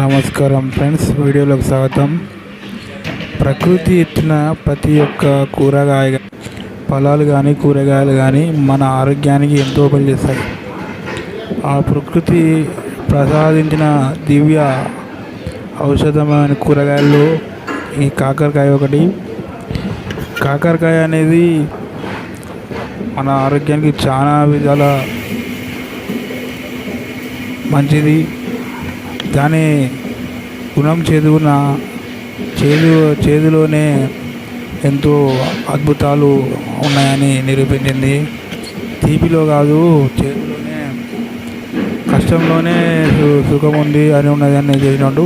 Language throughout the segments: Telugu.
నమస్కారం ఫ్రెండ్స్ వీడియోలోకి స్వాగతం. ప్రకృతి ఇచ్చిన ప్రతి ఒక్క కూరగాయ ఫలాలు కానీ కూరగాయలు కానీ మన ఆరోగ్యానికి ఎంతో పనిచేస్తాయి ఆ ప్రకృతి ప్రసాదించిన దివ్య ఔషధమైన కూరగాయలు ఈ కాకరకాయ ఒకటి. కాకరకాయ అనేది మన ఆరోగ్యానికి చాలా విధాల మంచిది. దాని గుణం చేదున చేదు చేదులోనే ఎంతో అద్భుతాలు ఉన్నాయని నిరూపించింది. తీపిలో కాదు చేదులోనే కష్టంలోనే సు- సుఖం ఉంది అని ఉన్నదని చేసినట్టు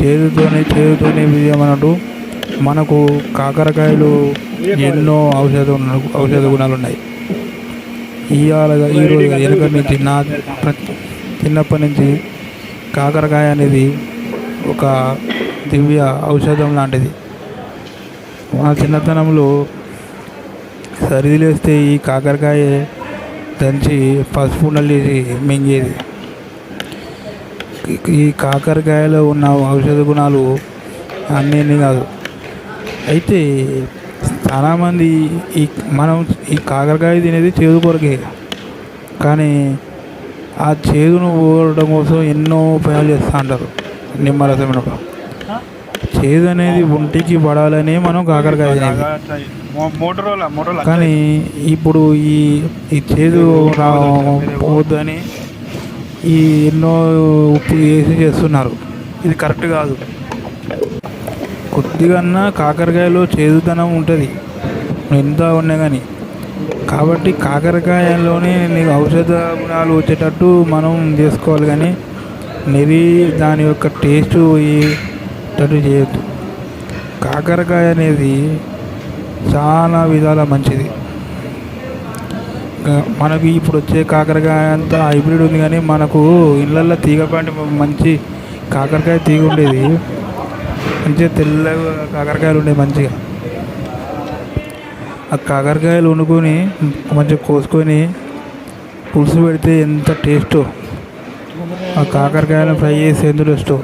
చేదుతోనే చేదుతోనే విజయం అన్నట్టు మనకు కాకరకాయలు ఎన్నో ఔషధ ఔషధ గుణాలు ఉన్నాయి ఇవాళ ఈరోజు వెనుక నుంచి నా చిన్నప్పటి నుంచి కాకరకాయ అనేది ఒక దివ్య ఔషధం లాంటిది. మా చిన్నతనంలో సరిదిలేస్తే ఈ కాకరకాయ దంచి పసుపు నల్లేసి మింగేది. ఈ- కాకరకాయలో ఉన్న ఔషధ గుణాలు అన్నీ కాదు. అయితే చాలామంది ఈ మనం ఈ కాకరకాయ తినేది చేదు కొరకే. కానీ ఆ చేదును పోగొట్టడం కోసం ఎన్నో ఉపాయాలు చేస్తూ ఉంటారు నిమ్మరసం చేదు అనేది ఒంటికి పడాలని మనం కాకరకాయ కానీ ఇప్పుడు ఈ ఈ చేదు రా పోవద్దని ఈ ఎన్నో ఉప్పు వేసి చేస్తున్నారు. ఇది కరెక్ట్ కాదు. కొద్దిగా కాకరకాయలో చేదుతనం ఉంటుంది. ఎంత ఉన్నా కానీ కాబట్టి కాకరకాయలోనే నీకు ఔషధ గుణాలు వచ్చేటట్టు మనం చేసుకోవాలి కానీ నిది దాని యొక్క టేస్ట్ పోయేటట్టు చేయొద్దు. కాకరకాయ అనేది చాలా విధాల మంచిది. మనకి ఇప్పుడు వచ్చే కాకరకాయ అంతా హైబ్రిడ్ ఉంది కానీ మనకు ఇళ్ళల్లో తీగపాటి మంచి కాకరకాయ తీగ ఉండేది. మంచిగా తెల్లగా కాకరకాయలు ఉండేవి మంచిగా. ఆ కాకరకాయలు వండుకొని మంచిగా కోసుకొని పులుసు పెడితే ఎంత టేస్టో. ఆ కాకరకాయలను ఫ్రై చేసి ఎంత టేస్టో.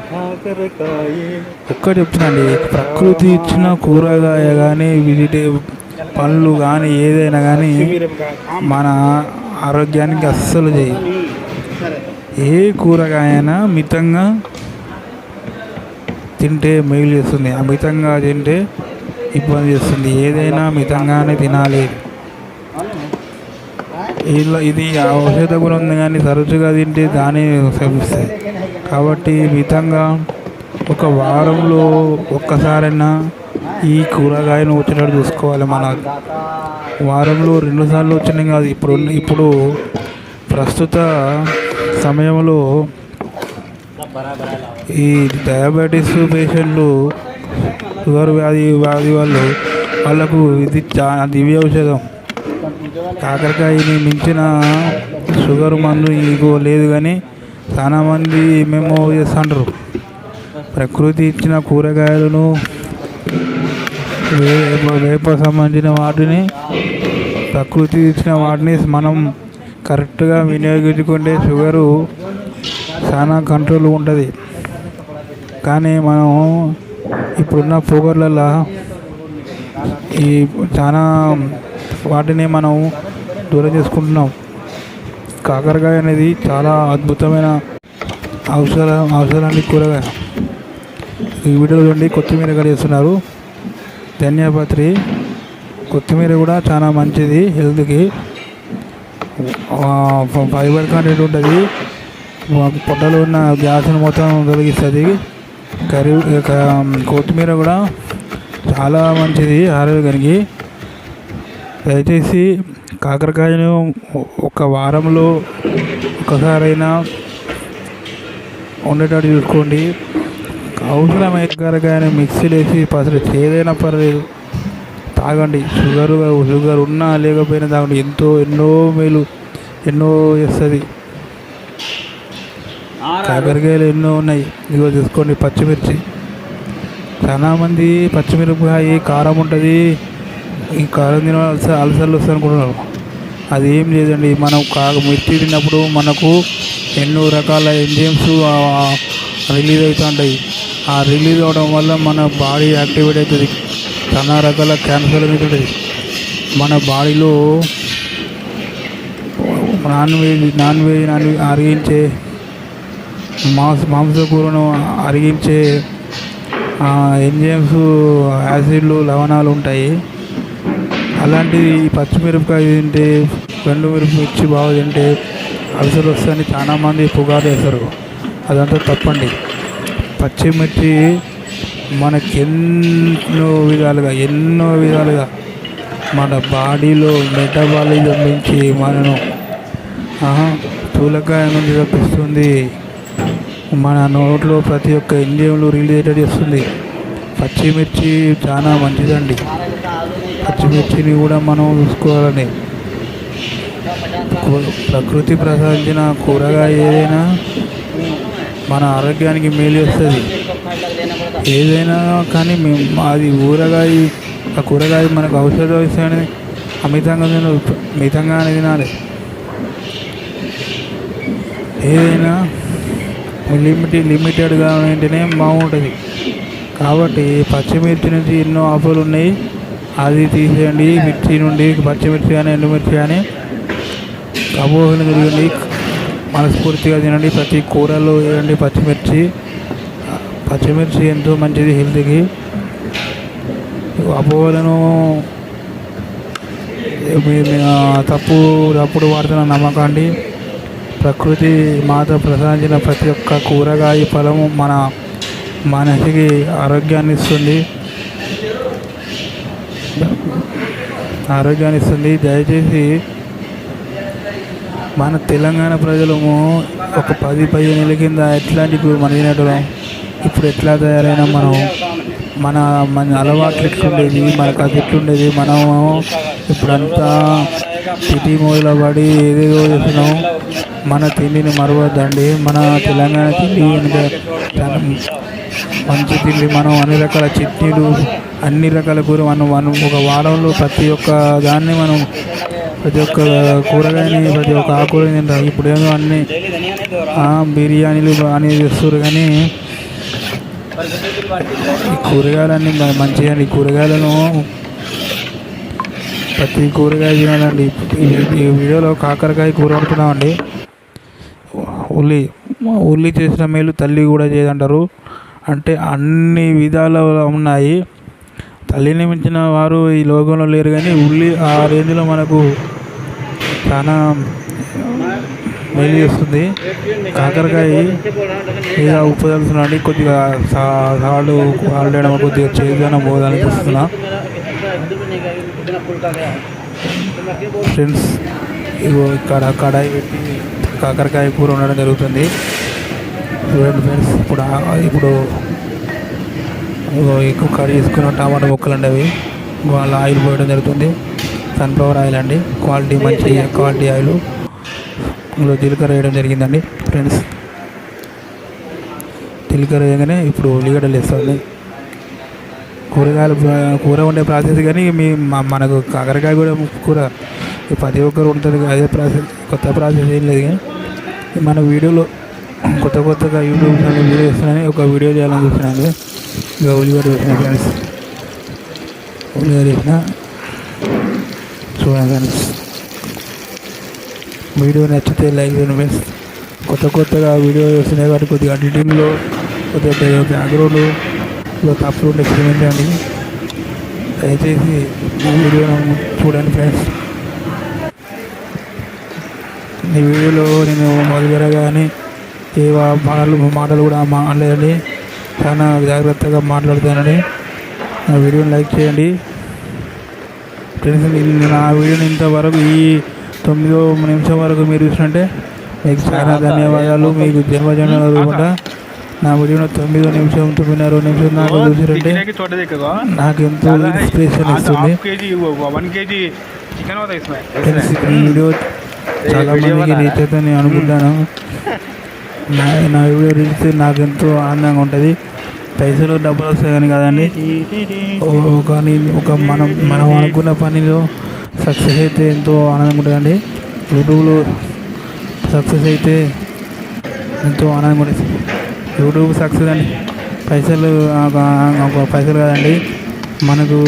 ఒక్కటి చెప్తున్నాండి ప్రకృతి ఇచ్చిన కూరగాయ కానీ వెజిటేబుల్ పండ్లు కానీ ఏదైనా కానీ మన ఆరోగ్యానికి అస్సలు చేయి ఏ కూరగాయనా మితంగా తింటే మేలు చేస్తుంది. అమితంగా తింటే ఇబ్బంది చేస్తుంది? ఏదైనా మితంగానే తినాలి. ఇలా ఇది ఔషధ గుణం ఉంది కానీ తరచుగా తింటే దాని శమిస్తాయి కాబట్టి మితంగా ఒక వారంలో ఒక్కసారైనా ఈ కూరగాయను వచ్చేటట్టు చూసుకోవాలి మన వారంలో రెండు సార్లు వచ్చినాయి కాదు ఇప్పుడు ఇప్పుడు ప్రస్తుత సమయంలో ఈ డయాబెటీస్ పేషెంట్లు షుగర్ వ్యాధి వ్యాధి వాళ్ళు వాళ్ళకు ఇది చాలా దివ్య ఔషధం. కాకరకాయని మించిన షుగర్ మందు ఇంకో లేదు కానీ చాలామంది మేము చేస్తుంటారు. ప్రకృతి ఇచ్చిన కూరగాయలను వేప సంబంధించిన వాటిని ప్రకృతి ఇచ్చిన వాటిని మనం కరెక్ట్గా వినియోగించుకుంటే షుగరు చాలా కంట్రోల్ ఉంటుంది. కానీ మనం ఇప్పుడున్న పొగర్లలో ఈ చాలా వాటిని మనం దూరం చేసుకుంటున్నాం. కాకరకాయ అనేది చాలా అద్భుతమైన అవసర ఔషధానికి కూరగాయ. ఈ వీడియోలో చూడండి కొత్తిమీర కలిగిస్తున్నారు చేస్తున్నారు కొత్తిమీర కూడా చాలా మంచిది హెల్త్కి. ఫైబర్ కంటెంట్ ఉంటుంది. పొట్టలో ఉన్న గ్యాస్ని మొత్తం తొలగిస్తుంది. కర్రీ కొత్తిమీర కూడా చాలా మంచిది ఆరోగ్యానికి. దయచేసి కాకరకాయను ఒక వారంలో ఒకసారైనా ఉండేటట్టు చూసుకోండి. అవసరమైన కాకరకాయని మిక్సీలో వేసి పసలు ఏదైనా పర్లేదు తాగండి. షుగర్ షుగర్ ఉన్నా లేకపోయినా తాగండి. ఎంతో ఎన్నో మేలు ఎన్నో చేస్తుంది. కాకరకాయలు ఎన్నో ఉన్నాయి. ఇదిగో చూసుకోండి పచ్చిమిర్చి. చాలా మంది పచ్చిమిరపకాయ కారం ఉంటుంది. ఈ కారం తిన అలసర్లు అల్సర్లు వస్తాయి అనుకుంటున్నారు. అది ఏం లేదండి. మనం కా మిర్చి తిన్నప్పుడు మనకు ఎన్నో రకాల ఎంజైమ్స్ రిలీజ్ అవుతుంటాయి ఆ రిలీజ్ అవడం వల్ల మన బాడీ యాక్టివేట్ అవుతుంది. చాలా రకాల క్యాన్సర్ అవుతుంది మన బాడీలో non veg non veg non veg అరిగించే మాంస మాంసకూరను అరిగించే ఎంజైమ్స్ యాసిడ్లు లవణాలు ఉంటాయి. అలాంటిది ఈ పచ్చిమిరపకాయ తింటే రెండు మిర్చి బాగా తింటే అల్సర్ వస్తాయని చాలామంది పుగారు చేస్తారు. అదంతా తప్పండి. పచ్చిమిర్చి మనకి ఎన్నో విధాలుగా ఎన్నో విధాలుగా మన బాడీలో మెటబాలిజం నుంచి మనను ఆహా, స్థూలకాయ నుంచి తప్పిస్తుంది మన నోట్లో ప్రతి ఒక్క ఇండియంలు రిలేటెడ్ చేస్తుంది పచ్చిమిర్చి చాలా మంచిదండి. పచ్చిమిర్చిని కూడా మనం చూసుకోవాలని. ప్రకృతి ప్రసాదించిన కూరగాయ ఏదైనా మన ఆరోగ్యానికి మేలు చేస్తుంది. ఏదైనా కానీ మేము అది ఊరగాయ ఆ కూరగాయ మనకు ఔషధ విషయాన్ని అమితంగా తిన మితంగానే తినాలి. ఏదైనా లిమిట్ లిమిటెడ్గా ఉంటేనే బాగుంటుంది. కాబట్టి పచ్చిమిర్చి నుంచి ఎన్నో ఆఫర్లు ఉన్నాయి. అది తీసేయండి మిర్చి నుండి పచ్చిమిర్చి కానీ ఎండుమిర్చి కానీ. అపోహలు తిరగండి మనస్ఫూర్తిగా తినండి. ప్రతి కూరలో వేయండి పచ్చిమిర్చి. పచ్చిమిర్చి ఎంతో మంచిది హెల్త్కి. అపోహలను తప్పు తప్పుడు వార్తన నమ్మకండి. ప్రకృతి మాత ప్రసాదించిన ప్రతి ఒక్క కూరగాయ ఫలము మన మనసుకి ఆరోగ్యాన్ని ఇస్తుంది. ఆరోగ్యాన్ని ఇస్తుంది. దయచేసి మన తెలంగాణ ప్రజలము ఒక పది పదిహేను నెలల కింద ఎట్లాంటి ఇప్పుడు తినేటోళ్ళం? ఇప్పుడు ఎట్లా తయారైన మనం? మన మన అలవాట్లు ఎట్లుండేది మనకు అది ఎట్లుండేది? మనము ఇప్పుడంతా సిటీ మూవీలో పడి ఏదేదో చేస్తున్నాం. మన తిండిని మరవద్దండి. మన తెలంగాణ తిండి మంచి తిండి మనం అన్ని రకాల చట్నీలు అన్ని రకాల కూర మనం మనం ఒక వారంలో ప్రతి ఒక్క దాన్ని మనం ప్రతి ఒక్క కూరగాయని ప్రతి ఒక్క ఆకుకూరని తింటాం. ఇప్పుడు అన్ని బిర్యానీలు అనేది చేస్తారు కానీ ఈ కూరగాయలన్నీ మంచిగా ఈ కూరగాయలను ప్రతి కూరగాయ తినాలండి. ఈ- వీడియోలో కాకరకాయ కూర వండుతున్నామండి. ఉల్లి ఉల్లి చేసిన మేలు తల్లి కూడా చేయదంటారు. అంటే అన్ని విధాల ఉన్నాయి. తల్లిని మించిన వారు ఈ లోకంలో లేరు కానీ ఉల్లి ఆ రేంజ్లో మనకు చాలా మేలు చేస్తుంది. కాకరకాయ ఏదో ఉప్పు తలుస్తున్నాండి కొద్దిగా సా సాల్ట్ ఆల్రెడీ కొద్దిగా చేద్దాం పోదాన్ని చూస్తున్నా. ఫ్రెండ్స్ ఇగో ఇక్కడ కడాయి పెట్టి కాకరకాయ కూర ఉండడం జరుగుతుంది. చూడండి ఫ్రెండ్స్ ఇప్పుడు ఇప్పుడు ఎక్కువ కర్రీ చేసుకున్న టమాటా ముక్కలు అండి అవి వాళ్ళ ఆయిల్ పోయడం జరుగుతుంది. సన్ఫ్లవర్ ఆయిల్ అండి. క్వాలిటీ మంచి క్వాలిటీ ఆయిల్. ఇందులో జీలకర్ర వేయడం జరిగిందండి. ఫ్రెండ్స్ జీలకర్ర వేయగానే ఇప్పుడు ఉల్లిగడ్డలు వేస్తుంది కూరగాయలు కూర వండే ప్రాసెస్ కానీ మీ మనకు కాకరకాయ కూడా కూర ప్రతి ఒక్కరు ఉంటుంది అదే ప్రాసెస్ కొత్త ప్రాసెస్ ఏం లేదు కానీ మన వీడియోలో కొత్త కొత్తగా యూట్యూబ్ వీడియో చేస్తున్నాను ఒక వీడియో చేయాలని చూస్తున్నాను. ఇక ఉల్లిగడ్డ వేసిన ఫ్రెండ్స్. ఉల్లిగడ్డ వేసిన చూడండి ఫ్రెండ్స్. వీడియో నచ్చితే లైక్ చేయండి ఫ్రెండ్స్. కొత్త కొత్తగా వీడియో వస్తున్నాయి కాబట్టి కొద్దిగా ఎడిటింగ్లో కొద్దిగా బ్యాక్గ్రౌండ్ కొద్దిగా తప్పులు ఉంటే క్షమించండి దయచేసి ఈ వీడియోను చూడండి ఫ్రెండ్స్ ఈ వీడియోలో నేను మొదలుగా కానీ ఏ మాటలు మాటలు కూడా మాట్లాడండి చాలా జాగ్రత్తగా మాట్లాడుతానని నా వీడియోని లైక్ చేయండి. ఫ్రెండ్స్ నా వీడియోని ఇంతవరకు ఈ తొమ్మిదో నిమిషం వరకు మీరు చూసినట్టే. మీకు చాలా ధన్యవాదాలు. మీకు జన్మజన్మలు కూడా నా వీడియోని తొమ్మిదో నిమిషం తొమ్మిదిన్నర నిమిషం దాకా చూసిరంటే నాకు ఎంతో ఇన్స్పిరేషన్ ఇస్తుంది. ఈ వీడియో చాలా మందికి రీచ్ అనుకుంటాను. నా నా వీడియో రీచ్ నాకు ఎంతో ఆనందంగా ఉంటుంది. పైసలు డబ్బులు వస్తాయి కానీ కదండి. కానీ ఒక మనం మనం అనుకున్న పనిలో సక్సెస్ అయితే ఎంతో ఆనందంగా ఉంటుందండి. యూట్యూబ్లో సక్సెస్ అయితే ఎంతో ఆనందంగా ఉంటుంది. యూట్యూబ్ సక్సెస్ అండి పైసలు ఒక పైసలు కాదండి. మనకు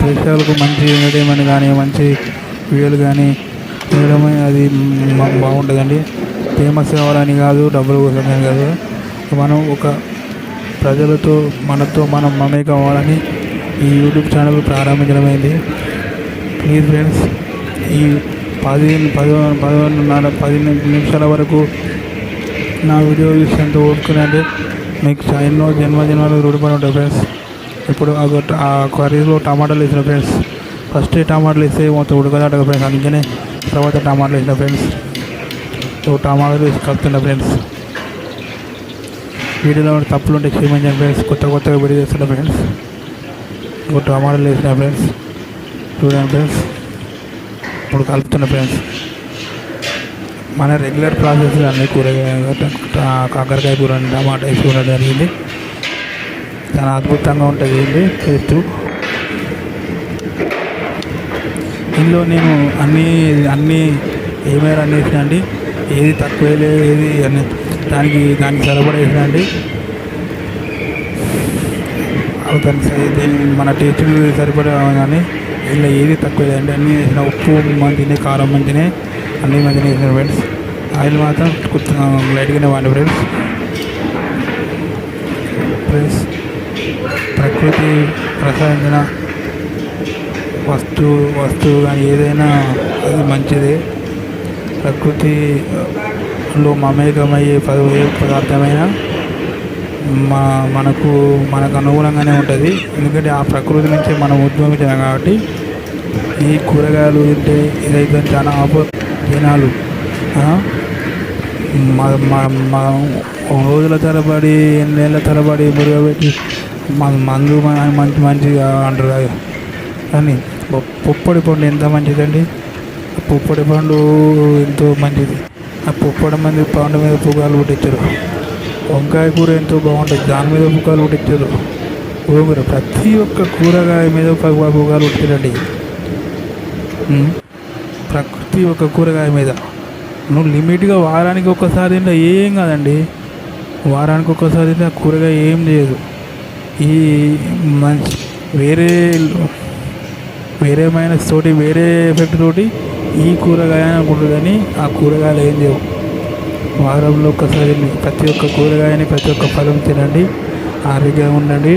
ప్రేక్షకులకు మంచి ఎంటర్టైన్మెంట్ కానీ మంచి వీడియోలు కానీ చేయడమే అది బాగుంటుందండి. ఫేమస్ కావాలని కాదు డబ్బులు కోసం అని కాదు. మనం ఒక ప్రజలతో మనతో మనం మమేకం అవ్వాలని ఈ యూట్యూబ్ ఛానల్ ప్రారంభించడమైంది. ప్లీజ్ ఫ్రెండ్స్ ఈ పది పది పదిన్నర పది నిమిషాల వరకు నా వీడియో చూసేంత ఓపుకునంటే మీకు ఎన్నో జన్మ జన్మలు రూఢిపడి ఉంటాయి ఫ్రెండ్స్ ఇప్పుడు ఆ గొట్ట- కర్రీలో టమాటాలు వేసిన ఫ్రెండ్స్ ఫస్ట్ టమాటాలు వేస్తే మొత్తం ఉడకదాట ఫ్రెండ్స్ అందుకనే తర్వాత టమాటాలు వేసిన ఫ్రెండ్స్ ఓ టమాటాలు వేసి కలుపుతున్నా ఫ్రెండ్స్ వీడియోలో ఉన్న తప్పులు ఉంటే క్షమించండి ఫ్రెండ్స్ కొత్త కొత్తగా వీడియో చేస్తున్నా ఫ్రెండ్స్ ఒక టమాటాలు వేసిన ఫ్రెండ్స్ చూడండి ఫ్రెండ్స్ ఇప్పుడు కలుపుతున్నా ఫ్రెండ్స్ మన రెగ్యులర్ ప్రాసెస్ అన్ని కూరగాయ కాకరకాయ కూర టమాటా వేసి జరిగింది. చాలా అద్భుతంగా ఉంటుంది ఇది టేస్ట్. ఇందులో నేను అన్నీ అన్నీ ఏమేర అన్నీ వేసిన అండి ఏది తక్కువ లేదు ఏది అని దానికి దానికి సరిపడేసిన అండి. దానికి మన టేస్ట్ సరిపడా కానీ ఇలా ఏది తక్కువ లేదండి అన్నీ వేసిన ఉప్పు మంచినే కారం మంచినే. అన్ని మంచిగా వేసిన ఫ్రెండ్స్ ఆయిల్ మాత్రం కొంచెం లైట్గానే వాడి ఫ్రెండ్స్ ఫ్రెండ్స్ ప్రకృతి ప్రసాదించిన వస్తువు వస్తువు కానీ ఏదైనా అది మంచిదే. ప్రకృతిలో మమేకమయ్యే పద ఏ పదార్థమైనా మా మనకు మనకు అనుగుణంగానే ఉంటుంది. ఎందుకంటే ఆ ప్రకృతి నుంచి మనం ఉద్భవించాం కాబట్టి ఈ కూరగాయలు తింటే ఇదైతే చాలా ఆపో జనాలు మా రోజుల తరబడి నెలల తరబడి మురుగబెట్టి మా మందు మంచి మంచిగా అంటారు కానీ పొ- పుప్పడి పండు ఎంత మంచిదండి? పుప్పొడి పండు ఎంతో మంచిది. ఆ పుప్పొడి మంది పండు మీద పుగాలు పుట్టించారు. వంకాయ కూర ఎంతో బాగుంటుంది. దాని మీద పుగాలు పుట్టించారు. గోంగూర ప్రతి ఒక్క కూరగాయ మీద పుగాలు పుట్టించారండి. ప్రకృతి ఒక కూరగాయ మీద. నువ్వు లిమిట్గా వారానికి ఒక్కసారి తింటే ఏం కాదండి. వారానికి ఒక్కసారి తింటే ఆ కూరగాయ ఏం చేయదు. ఈ మంచి వేరే వేరే మైనస్ తోటి వేరే ఎఫెక్ట్ తోటి ఈ కూరగాయ అనుకుంటుంది కానీ ఆ కూరగాయలు ఏం చేయవు. వారంలో ఒక్కసారి ప్రతి ఒక్క కూరగాయని ప్రతి ఒక్క ఫలం తినండి. ఆరోగ్యంగా ఉండండి.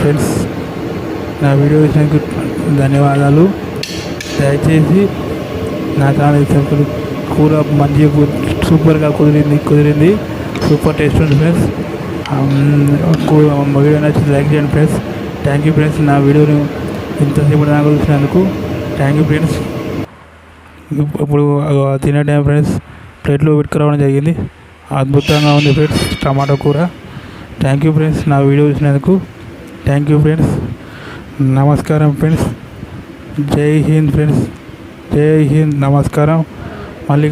ఫ్రెండ్స్ నా వీడియో చూసినందుకు ధన్యవాదాలు. దయచేసి నా ఛానల్ సరుకులు కూర మంచిగా సూపర్గా కుదిరింది కుదిరింది. సూపర్ టేస్ట్ ఉంది ఫ్రెండ్స్. వీడియో నచ్చింది లైక్ చేయండి ఫ్రెండ్స్. థ్యాంక్ యూ ఫ్రెండ్స్ నా వీడియోని ఇంతసేపు నాకు చూసినందుకు థ్యాంక్ యూ ఫ్రెండ్స్ ఇప్పుడు తినే టైం ఫ్రెండ్స్. ప్లేట్లో పెట్టుకురావడం జరిగింది. అద్భుతంగా ఉంది ఫ్రెండ్స్ టమాటా కూర. థ్యాంక్ యూ ఫ్రెండ్స్ నా వీడియో చూసినందుకు. Thank you friends. నమస్కారం ఫ్రెండ్స్. జై హింద్ ఫ్రెండ్స్. జై హింద్. నమస్కారం. మళ్ళీ